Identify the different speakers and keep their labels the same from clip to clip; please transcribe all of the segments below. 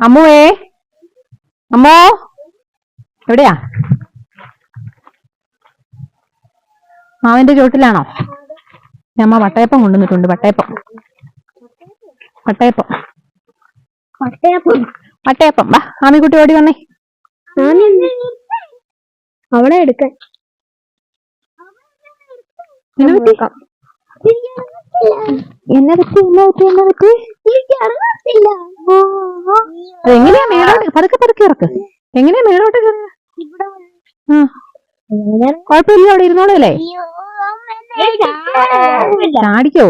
Speaker 1: അമ്മുവേ? അമ്മോ? എവിടെയാ? മാവിന്റെ ചോട്ടിലാണോ ഞമ്മ വട്ടയപ്പം കൊണ്ടുവന്നിട്ടുണ്ട് വട്ടയപ്പം. വട്ടയപ്പം.
Speaker 2: വട്ടയപ്പം.
Speaker 1: വട്ടയപ്പം. വാ ആമിക്കുട്ടി ഓടി വന്നേ.
Speaker 2: അവിടെ എടുക്കാൻ.
Speaker 1: എന്നെ പറ്റി എന്നെ പറ്റി എന്നെ പറ്റി? എങ്ങനെയാ മേലോട്ട് പതുക്കെ പതുക്കെ ഇറക്ക്? എങ്ങനെയാ ആ. കുഴപ്പമില്ല അവിടെ ഇരുന്നോളൂ അല്ലേ? ചാടിക്കോ?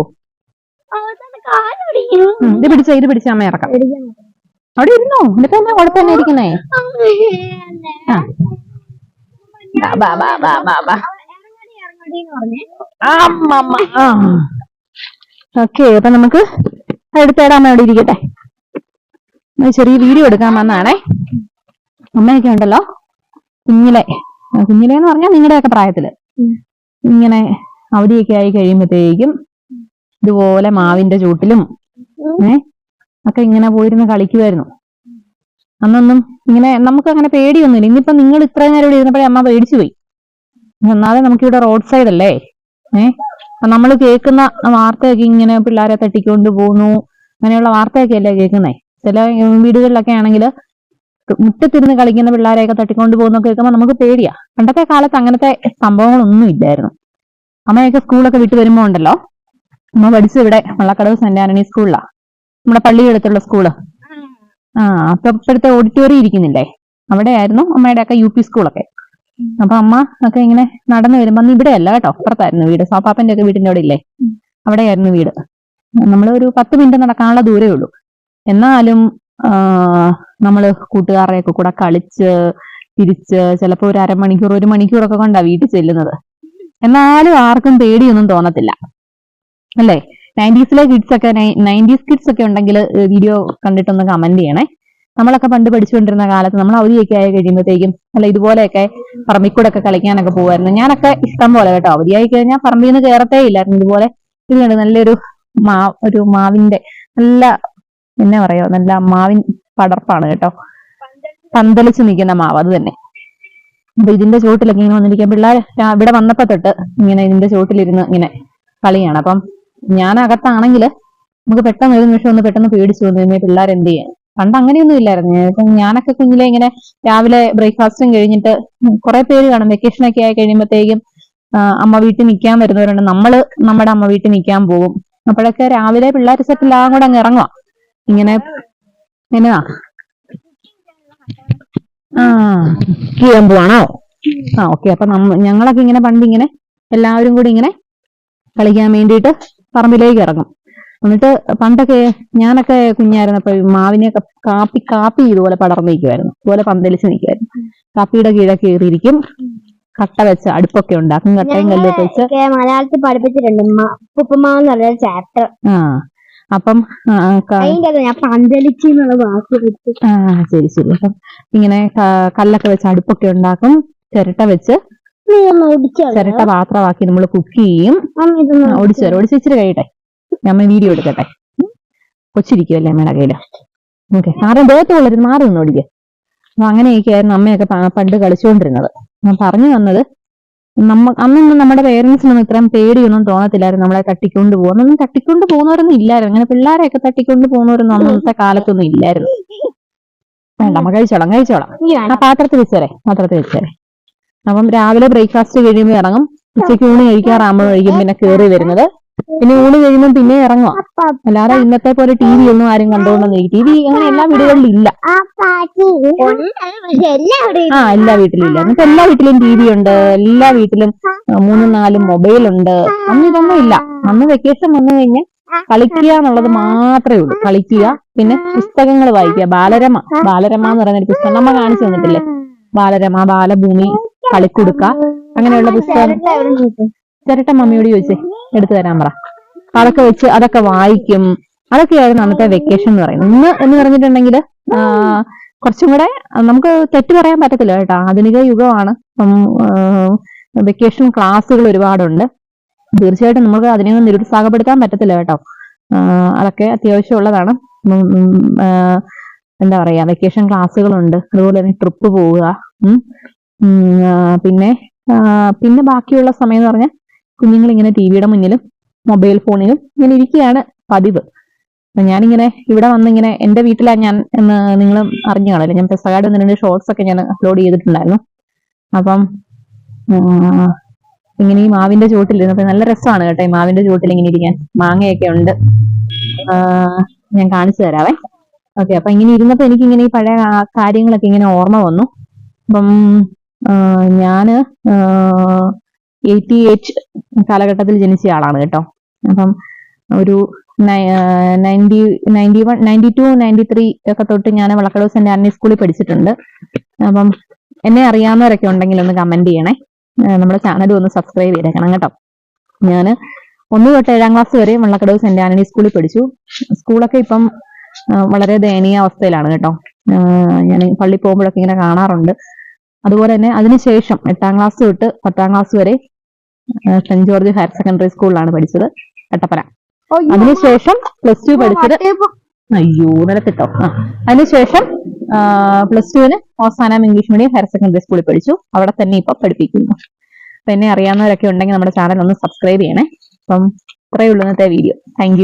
Speaker 1: ഇത് പിടിച്ച ഇത് പിടിച്ച അമ്മ ഇറക്കാം. അവിടെ ഇരുന്നോ? എന്നിട്ട് എന്നാ കുഴപ്പം ഇരിക്കുന്നേ ആ. ബാ, ബാ, ബാ, ബാ, ബാ. ഓക്കെ അപ്പൊ നമുക്ക് അടുത്തേടാ അമ്മ അവിടെ ഇരിക്കട്ടെ. ചെറിയ വീഡിയോ എടുക്കാൻ വന്നാണേ. അമ്മയൊക്കെ ഉണ്ടല്ലോ. കുഞ്ഞിലെ. കുഞ്ഞിലെ എന്ന് പറഞ്ഞാൽ നിങ്ങളുടെയൊക്കെ
Speaker 2: പ്രായത്തിൽ.
Speaker 1: ഇങ്ങനെ അവധിയൊക്കെ ആയി കഴിയുമ്പോഴത്തേക്കും ഇതുപോലെ മാവിന്റെ ചൂട്ടിലും ഏ ഒക്കെ ഇങ്ങനെ പോയിരുന്ന് കളിക്കുമായിരുന്നു അന്നൊന്നും ഇങ്ങനെ നമുക്ക് അങ്ങനെ പേടിയൊന്നുമില്ല. ഇന്നിപ്പോ നിങ്ങൾ ഇത്രയും നേരം ഇവിടെ ഇരുന്നപ്പോഴേ അമ്മ പേടിച്ചു പോയി ഒന്നാമതെ നമുക്കിവിടെ റോഡ് സൈഡ് അല്ലേ? ഏ? നമ്മൾ കേൾക്കുന്ന വാർത്തയൊക്കെ ഇങ്ങനെ പിള്ളേരെ തട്ടിക്കൊണ്ട് പോകുന്നു അങ്ങനെയുള്ള വാർത്തയൊക്കെ അല്ലേ കേൾക്കുന്നേ? ചില വീടുകളിലൊക്കെ ആണെങ്കിൽ മുറ്റത്തിരുന്ന് കളിക്കുന്ന പിള്ളേരെയൊക്കെ തട്ടിക്കൊണ്ട് പോകുന്ന കേൾക്കുമ്പോൾ നമുക്ക് പേടിയാ. പണ്ടത്തെ കാലത്ത് അങ്ങനത്തെ സംഭവങ്ങളൊന്നും ഇല്ലായിരുന്നു. അമ്മയൊക്കെ സ്കൂളൊക്കെ വിട്ടു വരുമ്പോ ഉണ്ടല്ലോ? അമ്മ പഠിച്ചത് ഇവിടെ വള്ളക്കടവ് സെന്റ് ആന്റണി സ്കൂളിലാ. നമ്മുടെ പള്ളിയടുത്തുള്ള സ്കൂൾ. ആ അപ്പൊ ഇപ്പോഴത്തെ ഓഡിറ്റോറിയം ഇരിക്കുന്നില്ലേ? അവിടെയായിരുന്നു അമ്മയുടെ ഒക്കെ യു പി സ്കൂളൊക്കെ അപ്പൊ അമ്മ ഒക്കെ ഇങ്ങനെ നടന്നു വരുമ്പോ അന്ന് ഇവിടെ അല്ല കേട്ടോ അപ്പുറത്തായിരുന്നു വീട്. സോപ്പാപ്പന്റെ ഒക്കെ വീടിന്റെ അവിടെ ഇല്ലേ? അവിടെയായിരുന്നു വീട്. നമ്മൾ ഒരു പത്ത് മിനിറ്റ് നടക്കാനുള്ള ദൂരേ ഉള്ളൂ. എന്നാലും നമ്മൾ കൂട്ടുകാരുടെയൊക്കെ കൂടെ കളിച്ച് തിരിച്ച് ചിലപ്പോ ഒരു അരമണിക്കൂർ ഒരു മണിക്കൂറൊക്കെ കൊണ്ടാ വീട്ടിൽ ചെല്ലുന്നത്. എന്നാലും ആർക്കും പേടിയൊന്നും തോന്നത്തില്ല. അല്ലേ? നയന്റീസിലെ കിഡ്സ് ഒക്കെ നയന്റീസ് കിഡ്സ് ഒക്കെ ഉണ്ടെങ്കിൽ വീഡിയോ കണ്ടിട്ടൊന്ന് കമന്റ് ചെയ്യണേ. നമ്മളൊക്കെ പണ്ട് പഠിച്ചുകൊണ്ടിരുന്ന കാലത്ത് നമ്മൾ അവധിയൊക്കെ ആയി കഴിയുമ്പോഴത്തേക്കും അല്ല ഇതുപോലെയൊക്കെ പറമ്പിക്കൂടൊക്കെ കളിക്കാനൊക്കെ പോകുമായിരുന്നു. ഞാനൊക്കെ ഇഷ്ടം പോലെ കേട്ടോ. അവധിയായി കഴിഞ്ഞാൽ പറമ്പിൽ നിന്ന് കയറത്തേ ഇല്ലായിരുന്നു ഇതുപോലെ ഇത് നല്ലൊരു മാ ഒരു മാവിന്റെ നല്ല എന്നാ പറയാ നല്ല മാവിൻ പടർപ്പാണ് കേട്ടോ. പന്തലിച്ച് നിൽക്കുന്ന മാവ് അത് തന്നെ. അപ്പൊ ഇതിന്റെ ചുവട്ടിലൊക്കെ ഇങ്ങനെ വന്നിരിക്കാൻ പിള്ളേർ ഇവിടെ വന്നപ്പോ തൊട്ട് ഇങ്ങനെ ഇതിന്റെ ചുവട്ടിലിരുന്ന് ഇങ്ങനെ കളിയാണ്. അപ്പം ഞാൻ അകത്താണെങ്കിൽ നമുക്ക് പെട്ടെന്ന് ഒരു നിമിഷം ഒന്ന് പെട്ടെന്ന് പേടിച്ചു തോന്നി പിള്ളേർ എന്ത് ചെയ്യാൻ? പണ്ട് അങ്ങനെയൊന്നും ഇല്ലായിരുന്നു. ഞാനൊക്കെ കുഞ്ഞിലെ ഇങ്ങനെ രാവിലെ ബ്രേക്ക്ഫാസ്റ്റും കഴിഞ്ഞിട്ട് കുറെ പേര് കാണും. വെക്കേഷൻ ഒക്കെ ആയി കഴിയുമ്പോഴത്തേക്കും അമ്മ വീട്ടിൽ നിൽക്കാൻ വരുന്നവരുണ്ട്. നമ്മൾ നമ്മുടെ അമ്മ വീട്ടിൽ നിൽക്കാൻ പോകും. അപ്പോഴൊക്കെ രാവിലെ പിള്ളേർ സെറ്റെല്ലാം കൂടെ അങ്ങ് ഇറങ്ങുക ഇങ്ങനെ എന്നാ ആ. പോവാണോ? ആ ഓക്കെ അപ്പൊ ഞങ്ങളൊക്കെ ഇങ്ങനെ പണ്ട് ഇങ്ങനെ എല്ലാവരും കൂടി ഇങ്ങനെ കളിക്കാൻ വേണ്ടിയിട്ട് പറമ്പിലേക്ക് ഇറങ്ങും. എന്നിട്ട് പണ്ടൊക്കെ ഞാനൊക്കെ കുഞ്ഞായിരുന്നപ്പോ മാവിനെ കാപ്പി കാപ്പി ഇതുപോലെ പടർന്നു നിൽക്കുമായിരുന്നു ഇതുപോലെ പന്തലിച്ച് നിൽക്കുമായിരുന്നു കാപ്പിയുടെ കീഴെ കയറിയിരിക്കും കട്ട വെച്ച് അടുപ്പൊക്കെ ഉണ്ടാക്കും. കട്ടയും കല്ലൊക്കെ വെച്ച്
Speaker 2: മലയാളത്തിൽ പഠിപ്പിച്ചിട്ടുണ്ട്. ചാപ്റ്റർ
Speaker 1: ആ അപ്പം ആ,
Speaker 2: പന്തലിച്ച്
Speaker 1: ശരി ശരി. അപ്പം ഇങ്ങനെ കല്ലൊക്കെ വെച്ച് അടുപ്പൊക്കെ ഉണ്ടാക്കും. ചിരട്ട വെച്ച്
Speaker 2: ഒടിച്ചോ?
Speaker 1: ചിരട്ട പാത്രമാക്കി നമ്മൾ കുക്ക് ചെയ്യും.
Speaker 2: അമ്മ
Speaker 1: വരും. ഇച്ചിരി കഴിയട്ടെ. ഞാൻ വീഡിയോ എടുക്കട്ടെ. കൊച്ചിരിക്കുമല്ലേ അമ്മയുടെ കയ്യിൽ. ഓക്കെ ആരും ദേഹത്ത് കൊള്ളരുത് മാറി നിന്ന് ഓടിക്കുക അപ്പൊ അങ്ങനെയൊക്കെയായിരുന്നു അമ്മയൊക്കെ പണ്ട് കളിച്ചുകൊണ്ടിരുന്നത് ഞാൻ പറഞ്ഞു വന്നത് നമ്മ അന്നൊന്നും നമ്മുടെ പേരൻസിനൊന്നും ഇത്രയും പേടിയൊന്നും തോന്നത്തില്ലായിരുന്നു നമ്മളെ തട്ടിക്കൊണ്ട് പോകും അന്നൊന്നും തട്ടിക്കൊണ്ട് പോകുന്നവരൊന്നും ഇല്ലായിരുന്നു. അങ്ങനെ പിള്ളേരെയൊക്കെ തട്ടിക്കൊണ്ട് പോകുന്നവരൊന്നും അന്നത്തെ കാലത്തൊന്നും ഇല്ലായിരുന്നു. വേണ്ട നമ്മ കഴിച്ചോളാം കഴിച്ചോളാം. ആ പാത്രത്തിൽ വെച്ചേരെ പാത്രത്തിൽ വെച്ചേരെ അപ്പം രാവിലെ ബ്രേക്ക്ഫാസ്റ്റ് കഴിയുമ്പോൾ ഇറങ്ങും. ഉച്ചയ്ക്ക് ഊണ് കഴിക്കാറാകുമ്പോഴായിരിക്കും പിന്നെ കയറി വരുന്നത്. പിന്നെ ഊണ് കഴിയുമ്പോൾ പിന്നെ ഇറങ്ങുക
Speaker 2: അപ്പ
Speaker 1: അല്ലാതെ ഇന്നത്തെ പോലെ ടി വി ഒന്നും ആരും കണ്ടുകൊണ്ടൊന്നും ടി വി അങ്ങനെ എല്ലാ വീടുകളിലും ഇല്ല
Speaker 2: ആ
Speaker 1: എല്ലാ വീട്ടിലും ഇല്ല എന്നിട്ട് എല്ലാ വീട്ടിലും ടി വി ഉണ്ട് എല്ലാ വീട്ടിലും മൂന്നും നാലും മൊബൈൽ ഉണ്ട് അന്ന് ഇതൊന്നും ഇല്ല അന്ന് വെക്കേഷൻ വന്നു കഴിഞ്ഞാൽ കളിക്കുക എന്നുള്ളത് മാത്രമേ ഉള്ളൂ കളിക്കുക പിന്നെ പുസ്തകങ്ങൾ വായിക്കുക ബാലരമ ബാലരമ എന്ന് പറയുന്ന ഒരു പുസ്തകം നമ്മ കാണിച്ചു തന്നിട്ടില്ലേ ബാലരമ ബാലഭൂമി കളിക്കുടുക്ക അങ്ങനെയുള്ള പുസ്തകം
Speaker 2: ചിരട്ട
Speaker 1: മമ്മിയോട് ചോദിച്ചേ എടുത്തു തരാൻ പറ. അതൊക്കെ വെച്ച് അതൊക്കെ വായിക്കും. അതൊക്കെയായിരുന്നു അന്നത്തെ വെക്കേഷൻ എന്ന് പറയുന്നത്. ഇന്ന് എന്ന് പറഞ്ഞിട്ടുണ്ടെങ്കിൽ കുറച്ചും കൂടെ നമുക്ക് തെറ്റ് പറയാൻ പറ്റത്തില്ല കേട്ടോ. ആധുനിക യുഗമാണ്. വെക്കേഷൻ ക്ലാസ്സുകൾ ഒരുപാടുണ്ട്. തീർച്ചയായിട്ടും നമുക്ക് അതിനെയൊന്നും നിരുത്സാഹപ്പെടുത്താൻ പറ്റത്തില്ല കേട്ടോ. അതൊക്കെ അത്യാവശ്യമുള്ളതാണ്. എന്താ പറയാ വെക്കേഷൻ ക്ലാസ്സുകളുണ്ട് അതുപോലെ തന്നെ ട്രിപ്പ് പോവുക. പിന്നെ പിന്നെ ബാക്കിയുള്ള സമയം എന്ന് പറഞ്ഞാൽ കുഞ്ഞുങ്ങൾ ഇങ്ങനെ ടി വിയുടെ മുന്നിലും മൊബൈൽ ഫോണിലും ഇങ്ങനെ ഇരിക്കുകയാണ് പതിവ്. അപ്പൊ ഞാനിങ്ങനെ ഇവിടെ വന്നിങ്ങനെ എന്റെ വീട്ടിലാണ് ഞാൻ എന്ന് നിങ്ങൾ അറിഞ്ഞു കാണില്ല ഞാൻ പെസകാട് ഒന്ന് രണ്ട് ഷോർട്സ് ഒക്കെ ഞാൻ അപ്ലോഡ് ചെയ്തിട്ടുണ്ടായിരുന്നു. അപ്പം ഇങ്ങനെ ഈ മാവിന്റെ ചുവട്ടിലിരുന്നപ്പോ നല്ല രസമാണ് കേട്ടോ ഈ മാവിന്റെ ചുവട്ടിൽ ഇങ്ങനെ ഇരിക്കാൻ. മാങ്ങയൊക്കെ ഉണ്ട്. ഞാൻ കാണിച്ചു തരാവേ. ഓക്കെ അപ്പൊ ഇങ്ങനെ ഇരുന്നപ്പോ എനിക്ക് ഇങ്ങനെ ഈ പഴയ കാര്യങ്ങളൊക്കെ ഇങ്ങനെ ഓർമ്മ വന്നു. അപ്പം ഞാൻ എയ്റ്റി എയ്റ്റ് കാലഘട്ടത്തിൽ ജനിച്ച ആളാണ് കേട്ടോ. അപ്പം ഒരു ninety ninety one ninety two ninety three ഒക്കെ തൊട്ട് ഞാൻ വളക്കടവ് സെന്റ് ആന്റണി സ്കൂളിൽ പഠിച്ചിട്ടുണ്ട്. അപ്പം എന്നെ അറിയാവുന്നവരൊക്കെ ഉണ്ടെങ്കിൽ ഒന്ന് കമന്റ് ചെയ്യണേ. നമ്മുടെ ചാനൽ ഒന്ന് സബ്സ്ക്രൈബ് ചെയ്തേക്കണം കേട്ടോ. ഞാൻ ഒന്ന് തൊട്ട് ഏഴാം ക്ലാസ് വരെ വെള്ളക്കടവ് സെന്റ് ആന്റണി സ്കൂളിൽ പഠിച്ചു. സ്കൂളൊക്കെ ഇപ്പം വളരെ ദയനീയ അവസ്ഥയിലാണ് കേട്ടോ. ഞാൻ പള്ളി പോകുമ്പോഴൊക്കെ ഇങ്ങനെ കാണാറുണ്ട്. അതുപോലെ തന്നെ അതിനുശേഷം എട്ടാം ക്ലാസ് തൊട്ട് പത്താം ക്ലാസ് വരെ സെന്റ് ജോർജ് ഹയർ സെക്കൻഡറി സ്കൂളിലാണ് പഠിച്ചത് കട്ടപ്പന അതിനുശേഷം പ്ലസ് ടു പഠിച്ചത് അയ്യോ നിലത്തിട്ടോ അതിനുശേഷം പ്ലസ് ടുവിന് Ozanam English medium higher secondary സ്കൂളിൽ പഠിച്ചു. അവിടെ തന്നെ ഇപ്പൊ പഠിപ്പിക്കുന്നു. അപ്പൊ എന്നെ അറിയാവുന്നവരൊക്കെ ഉണ്ടെങ്കിൽ നമ്മുടെ ചാനൽ ഒന്ന് സബ്സ്ക്രൈബ് ചെയ്യണേ. അപ്പം ഇത്രയേ ഉള്ളൂ ഇന്നത്തെ വീഡിയോ താങ്ക്